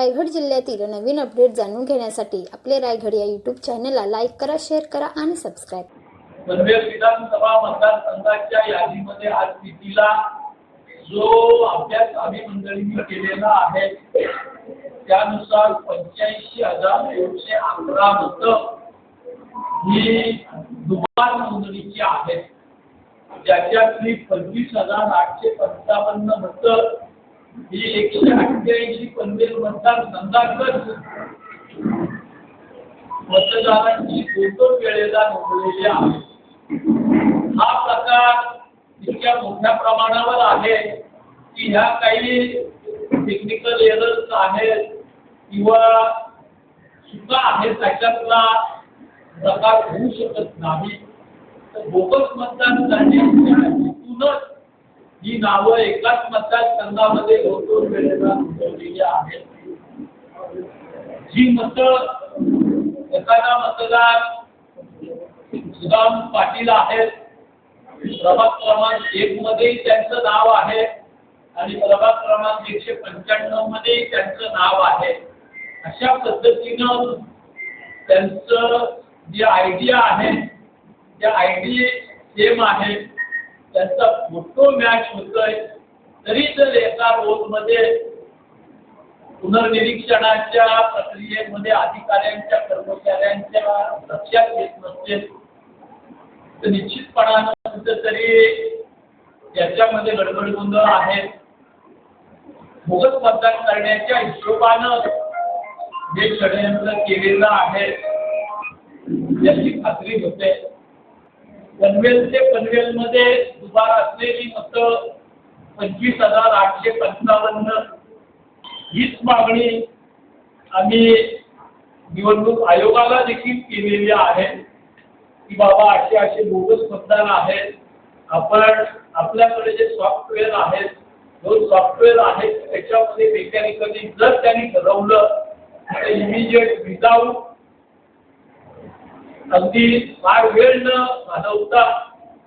रायगड जिल्ह्यातील नवीन अपडेट जाणून घेण्यासाठी आपले रायगड या यूट्यूब चॅनलला लाईक करा शेअर करा आणि सबस्क्राईब पनवेल विधानसभा मतदारसंघाच्या यादीमध्ये आज स्थितीला जो अभ्यास आम्ही मंडळींनी केलेला आहे त्यानुसार पंच्याऐंशी हजार एकशे अकरा मत ही दुबार नोंदणीची आहेत. ज्याच्यातली पंचवीस हजार आठशे पंचावन्न मतं हे एकशे अठ्ठ्याऐंशी पनवेल मतदारसंघातच मतदारांची फोटो वेळेला नोंदलेली आहे हा प्रकार इतक्या मोठ्या प्रमाणावर आहे की ह्या काही टेक्निकल एरर्स आहेत किंवा चुका आहेत त्याच्यातला प्रकार होऊ शकत नाही. तर बोगस मतदान झाले हेतूनच ही नावं एकाच मतदारसंघामध्ये फोटो वेळेला नोंदवलेली आहेत. जी मत एखादा मतदार सुदाम पाटील आहेत. प्रभाग क्रमांक एक मध्ये त्यांचं नाव आहे आणि प्रभाग क्रमांक एकशे पंच्याण्णवमध्ये त्यांचं नाव आहे. अशा पद्धतीनं त्यांचं जे आयडिया आहे त्या आयडिया सेम आहे. त्यांचा फोटो मॅच होतोय. तरी जर एका रोलमध्ये पुनर्निरीक्षणाच्या प्रक्रियेमध्ये अधिकाऱ्यांच्या कर्मचाऱ्यांच्या लक्षात येत नसेल तर निश्चितपणानं कुठेतरी याच्यामध्ये गडबड गोंधळ आहे. बोगस मतदान करण्याच्या हिशोबानं जे षडयंत्र केलेलं आहे. याची खात्री होते. पनवेल ते पनवेलमध्ये दुबार असलेली मतं पंचवीस हजार आठशे पंचावन्न हीच मागणी आम्ही निवडणूक आयोगाला देखील केलेली आहे. की बाबा असे असे बोगस मतदान आहेत. आपण आपल्याकडे जे सॉफ्टवेअर आहेत दोन सॉफ्टवेअर आहेत त्याच्यामध्ये मेकॅनिकली जर त्यांनी ठरवलं तर इमिजिएट विदाऊट अगदी फार वेळ न घालवता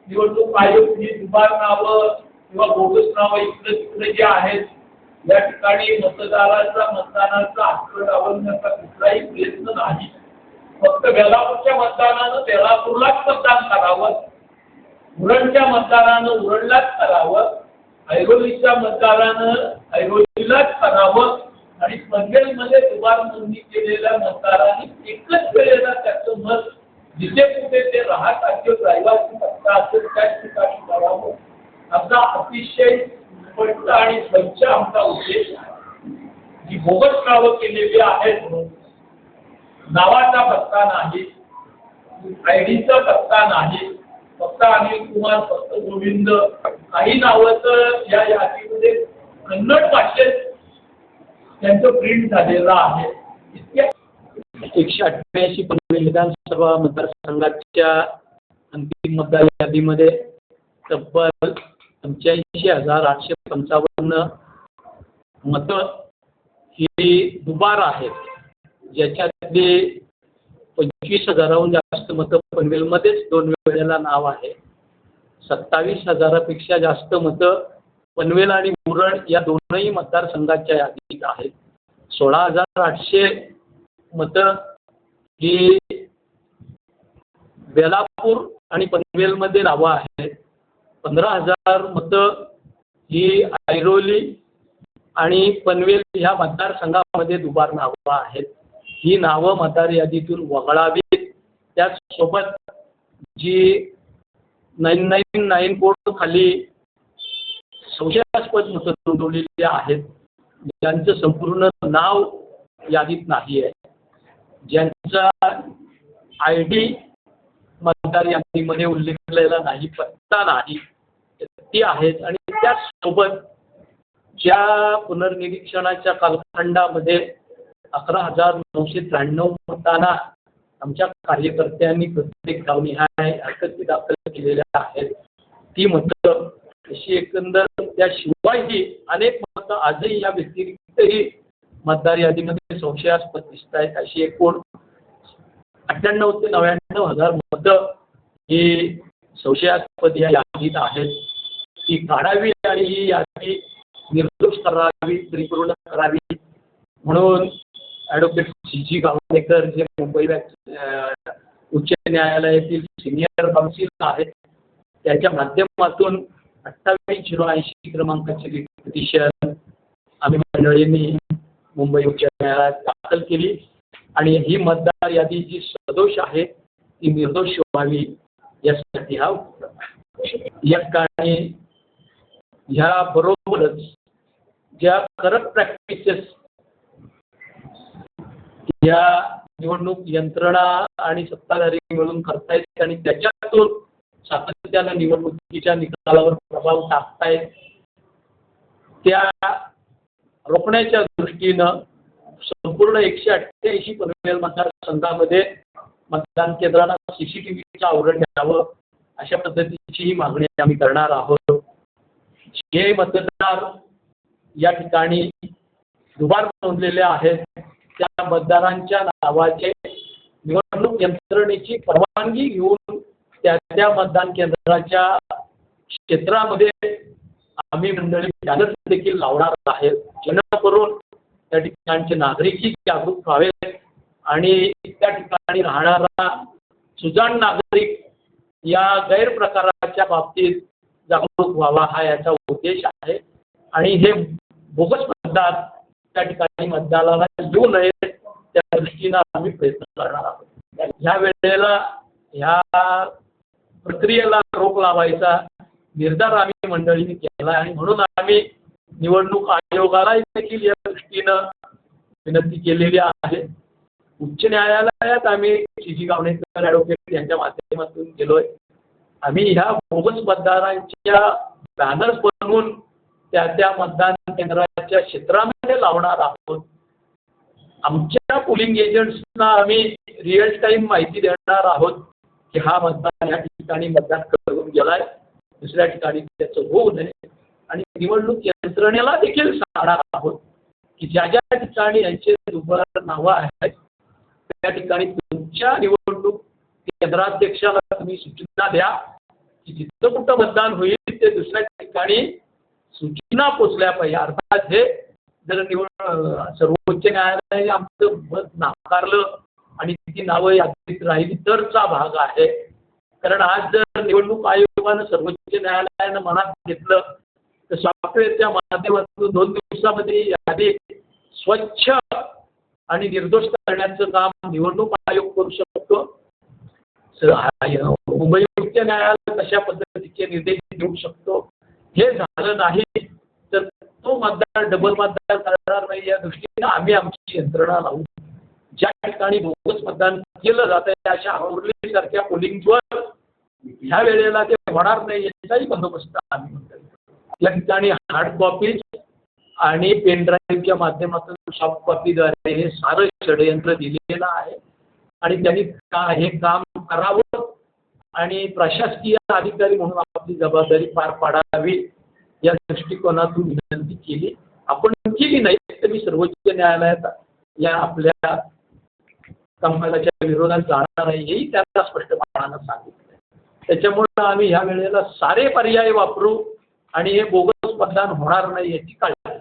निवडणूक आयोग ही दुबार नावं किंवा बोगस नावं इकडे तिकडे जे आहेत या ठिकाणी मतदाराचा मतदानाचा हक्क डावलण्याचा कुठलाही प्रयत्न नाही. फक्त बेलापूरच्या मतदानानं बेलापूरलाच मतदान करावं उरणच्या मतदारानं उरणलाच करावं ऐरोलीच्या मतदारानं ऐरोलीलाच करावं आणि पनवेलमध्ये दुबार नोंदणी केलेल्या मतदारांनी एकच वेळेला त्याचं मत जिथे कुठे ते राहत असेल रहिवासी सत्ता असेल त्याच ठिकाणी करावं आमचा अतिशय स्पष्ट आणि स्वच्छ आमचा उद्देश आहे. जी बोगस नावं केलेली आहेत नावाचा पत्ता नाही आयडीचा पत्ता नाही फक्त अनिल कुमार फक्त गोविंद. काही नावं तर या यादीमध्ये कन्नड भाषेत त्यांचं प्रिंट झालेलं आहे. इतक्या एकशे अठ्ठ्याऐंशी पनवेल विधानसभा मतदारसंघाच्या अंतिम मतदार यादीमध्ये तब्बल पंच्याऐंशी हजार आठशे पंचावन्न मतं ही दुबार आहेत. ज्याच्यातली पंचवीस हजाराहून जास्त मतं पनवेलमध्येच दोन वेळेला नाव आहे. सत्तावीस हजारापेक्षा जास्त मतं पनवेल आणि उरण या दोनही मतदारसंघाच्या यादीत आहेत. सोळा हजार आठशे मतं ही बेलापूर आणि पनवेलमध्ये नावं आहेत. पंधरा हजार मतं ही ऐरोली आणि पनवेल ह्या मतदारसंघामध्ये दुबार नावं आहेत. ही नावं मतदार यादीतून वगळावीत. त्याचसोबत जी नाईन नाईन नाईन कोड खाली संशयास्पद मतं नोंदवलेली आहेत. ज्यांचं संपूर्ण नाव यादीत नाही आहे. ज्यांचा आय डी मतदार यादीमध्ये उल्लेखलेला नाही पत्ता नाही ती आहेत. आणि त्याचसोबत ज्या पुनर्निरीक्षणाच्या कालखंडामध्ये अकरा हजार नऊशे त्र्याण्णव मतांना आमच्या कार्यकर्त्यांनी प्रत्येक गावनिहाय हरकती दाखल केलेल्या आहेत ती मतं अशी एकंदर त्याशिवायही अनेक मतं आजही या व्यतिरिक्तही मतदार यादीमध्ये संशयास्पद दिसत आहेत अशी एकूण अठ्ठ्याण्णव ते नव्याण्णव हजार मतं ही संशयास्पद या यादीत आहेत. ती काढावी आणि ही यादी निर्दोष करावी परिपूर्ण करावी म्हणून ॲडव्होकेट सी जी गावडेकर जे मुंबई उच्च न्यायालयातील सिनियर काउन्सिल आहेत त्याच्या माध्यमातून अठ्ठावीस झिरो ऐंशी क्रमांकाची पिटिशन आम्ही मंडळींनी मुंबई उच्च न्यायालयात दाखल केली. आणि ही मतदार यादी जी सदोष आहे ती निर्दोष व्हावी यासाठी हा या ठिकाणी ह्या बरोबरच ज्या करप्ट प्रॅक्टिसेस या निवडणूक यंत्रणा आणि सत्ताधारी मिळून करतायत आणि त्याच्यातून सातत्यानं निवडणुकीच्या निकालावर प्रभाव टाकतायत त्या रोखण्याच्या दृष्टीनं संपूर्ण एकशे अठ्ठ्याऐंशी पनवेल मतदारसंघामध्ये मतदान केंद्रांना सी सी टी व्हीचं आवरण द्यावं अशा पद्धतीची ही मागणी आम्ही करणार आहोत. जे मतदार या ठिकाणी दुबार नोंदलेले आहेत त्या मतदारांच्या नावाचे निवडणूक यंत्रणेची परवानगी घेऊन त्या त्या मतदान केंद्राच्या क्षेत्रामध्ये आम्ही मंडळी बॅनर्स देखील लावणार आहे जेणेकरून त्या ठिकाणचे नागरिकही जागरूक व्हावेत आणि त्या ठिकाणी राहणारा सुजाण नागरिक या गैरप्रकाराच्या बाबतीत जागरूक व्हावा हा याचा उद्देश आहे. आणि हे बोगस मतदार त्या ठिकाणी मतदानाला येऊ नये त्या दृष्टीनं आम्ही प्रयत्न करणार आहोत. ह्या वेळेला ह्या प्रक्रियेला रोख लावायचा निर्धार आम्ही मंडळीने केला आणि म्हणून आम्ही निवडणूक आयोगाला देखील या दृष्टीनं विनंती केलेली आहे. उच्च न्यायालयात आम्ही शिजी जी गावणेकर ॲडव्होकेट यांच्या माध्यमातून गेलोय. आम्ही ह्या बोगस मतदारांच्या बॅनर्स बनवून त्या त्या मतदान केंद्राच्या क्षेत्रामध्ये लावणार आहोत. आमच्या पोलिंग एजंट्सना आम्ही रिअल टाईम माहिती देणार आहोत की हा मतदार या ठिकाणी मतदान करून गेलाय. दुसऱ्या ठिकाणी त्याचं होऊ नये. आणि निवडणूक यंत्रणेला देखील सांगणार आहोत की ज्या ज्या ठिकाणी यांचे दुबार नावं आहेत त्या ठिकाणी तुमच्या निवडणूक केंद्राध्यक्षाला तुम्ही सूचना द्या की जिथं कुठं मतदान होईल ते दुसऱ्या ठिकाणी सूचना पोचल्या पाहिजे. अर्थात हे जर निवड सर्वोच्च न्यायालयाने आमचं मत नाकारलं आणि ती नावं यादीत राहिली तरचा भाग आहे. कारण आज जर निवडणूक आयोगानं सर्वोच्च न्यायालयानं मनात घेतलं तर सॉफ्टवेअरच्या माध्यमातून दोन दिवसामध्ये यादी स्वच्छ आणि निर्दोष करण्याचं काम निवडणूक आयोग करू शकतो. मुंबई उच्च न्यायालय कशा पद्धतीचे निर्देश देऊ शकतो हे झालं नाही तर तो मतदार डबल मतदार करणार नाही या दृष्टीने आम्ही आमची यंत्रणा लावू. ज्या ठिकाणी बोगस मतदान केलं जातं आहे अशा औरलीसारख्या पोलिंगवर ह्या वेळेला ते होणार नाही याचाही बंदोबस्त आम्ही या ठिकाणी हार्ड कॉपीज आणि पेनड्राईव्हच्या माध्यमातून सॉफ्ट कॉपीद्वारे हे सारं षडयंत्र दिलेलं आहे. आणि त्यांनी का हे काम करावं आणि प्रशासकीय अधिकारी म्हणून आपली जबाबदारी पार पाडावी या दृष्टिकोनातून विनंती केली. आपण केली नाही तर मी सर्वोच्च न्यायालयात या आपल्या कामकाजाच्या विरोधात जाणार नाही हेही त्यांना स्पष्टपणानं सांगितलं त्याच्यामुळं आम्ही ह्या वेळेला सारे पर्याय वापरू आणि हे बोगस मतदान होणार नाही याची काळजी